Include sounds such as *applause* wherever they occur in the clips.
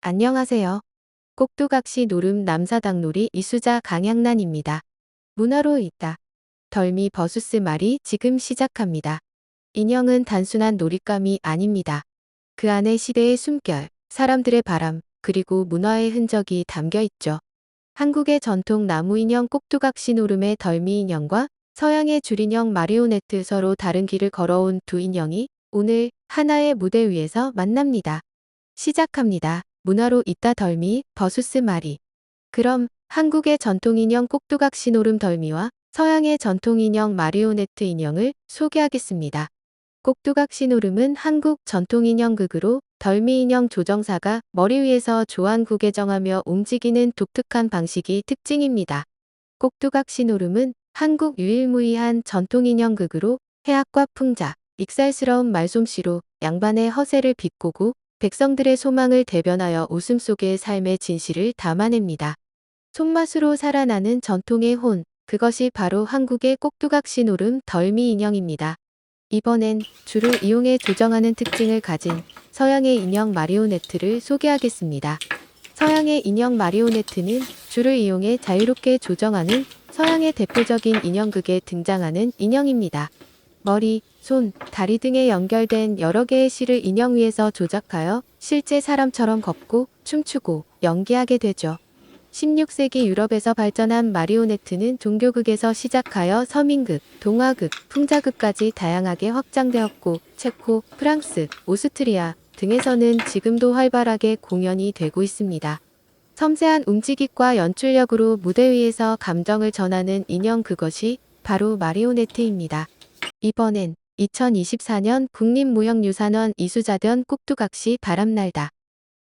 안녕하세요. 꼭두각시 노름 남사당놀이 이수자 강양란입니다. 문화로 있다. 덜미 버수스 말이 지금 시작합니다. 인형은 단순한 놀잇감이 아닙니다. 그 안에 시대의 숨결, 사람들의 바람, 그리고 문화의 흔적이 담겨 있죠. 한국의 전통 나무 인형 꼭두각시 노름의 덜미 인형과 서양의 줄인형 마리오네트 서로 다른 길을 걸어온 두 인형이 오늘 하나의 무대 위에서 만납니다. 시작합니다. 문화로 있다 덜미 버수스 마리. 그럼 한국의 전통인형 꼭두각 시 노름 덜미와 서양의 전통인형 마리오네트 인형을 소개하겠습니다. 꼭두각 시 노름은 한국 전통인형 극으로 덜미 인형 조정사가 머리 위에서 조안국에 정하며 움직이는 독특한 방식이 특징입니다. 꼭두각 시 노름은 한국 유일무이한 전통인형 극으로 해악과 풍자, 익살스러운 말솜씨로 양반의 허세를 비꼬고 백성들의 소망을 대변하여 웃음 속의 삶의 진실을 담아냅니다. 손맛으로 살아나는 전통의 혼, 그것이 바로 한국의 꼭두각시 노름 덜미 인형입니다. 이번엔 줄을 이용해 조정하는 특징을 가진 서양의 인형 마리오네트를 소개하겠습니다. 서양의 인형 마리오네트는 줄을 이용해 자유롭게 조정하는 서양의 대표적인 인형극에 등장하는 인형입니다. 머리, 손, 다리 등에 연결된 여러 개의 실을 인형 위에서 조작하여 실제 사람처럼 걷고 춤추고 연기하게 되죠. 16세기 유럽에서 발전한 마리오네트는 종교극에서 시작하여 서민극, 동화극, 풍자극까지 다양하게 확장되었고 체코, 프랑스, 오스트리아 등에서는 지금도 활발하게 공연이 되고 있습니다. 섬세한 움직임과 연출력으로 무대 위에서 감정을 전하는 인형 그것이 바로 마리오네트입니다. 이번엔 2024년 국립무형유산원 이수자전 꼭두각시 바람날다.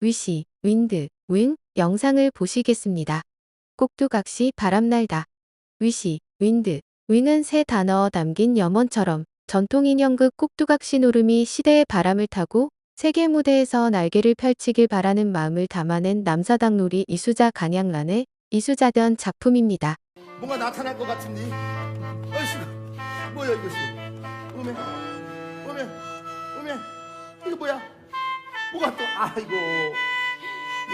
위시, 윈드, 윈 영상을 보시겠습니다. 꼭두각시 바람날다. 위시, 윈드, 윙은 세 단어 담긴 염원처럼 전통인형극 꼭두각시 노름이 시대의 바람을 타고 세계 무대에서 날개를 펼치길 바라는 마음을 담아낸 남사당 놀이 이수자 강양란의 이수자전 작품입니다. 뭔가 나타날 것 같은데. 어이씨, 뭐야 이것이? 어메, 어메, 어메, 이거 뭐야? 뭐가 또? 아이고,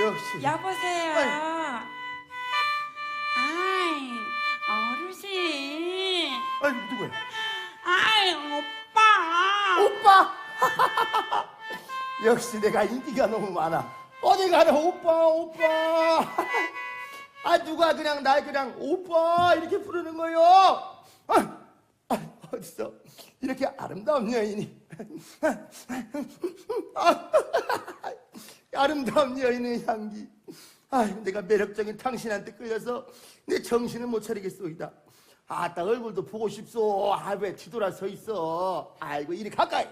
역시. 여보세요. 아이. 아이, 어르신. 아이 누구야? 아이, 오빠. 오빠. *laughs* 역시 내가 인기가 너무 많아. 어디 가나 오빠, 오빠. *laughs* 아 누가 그냥 날 그냥 오빠 이렇게 부르는 거요? 아, 아, 어디서 이렇게 아름다운 여인이 아, *laughs* 아름다운 여인의 향기. 아, 내가 매력적인 당신한테 끌려서 내 정신을 못 차리겠소이다. 아따 얼굴도 보고 싶소. 아, 왜 뒤돌아 서 있어? 아이고 이리 가까이.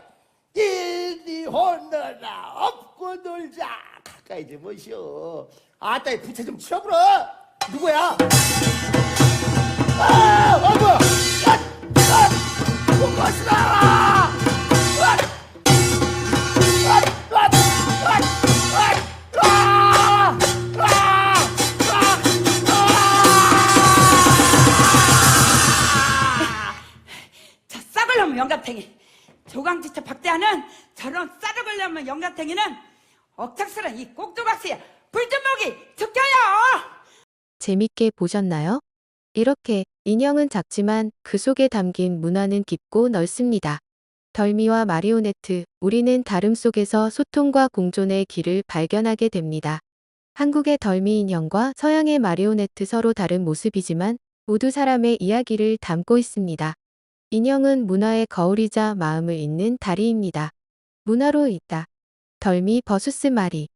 이리 혼너라 업고 놀자. 가까이 좀 오시오. 아따 이 부채 좀 치워불어. 누구야? 아, 어머! 놈 영감탱이. 조강지처 박대하는 저런 놈 영감탱이는 억척스런 이 꼭두각시에 불좀목이 죽여요. 재밌게 보셨나요? 이렇게 인형은 작지만 그 속에 담긴 문화는 깊고 넓습니다. 덜미와 마리오네트, 우리는 다름 속에서 소통과 공존의 길을 발견하게 됩니다. 한국의 덜미 인형과 서양의 마리오네트 서로 다른 모습이지만 모두 사람의 이야기를 담고 있습니다. 인형은 문화의 거울이자 마음을 잇는 다리입니다. 문화로 있다. 덜미 버수스 마리.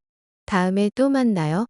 다음에 또 만나요.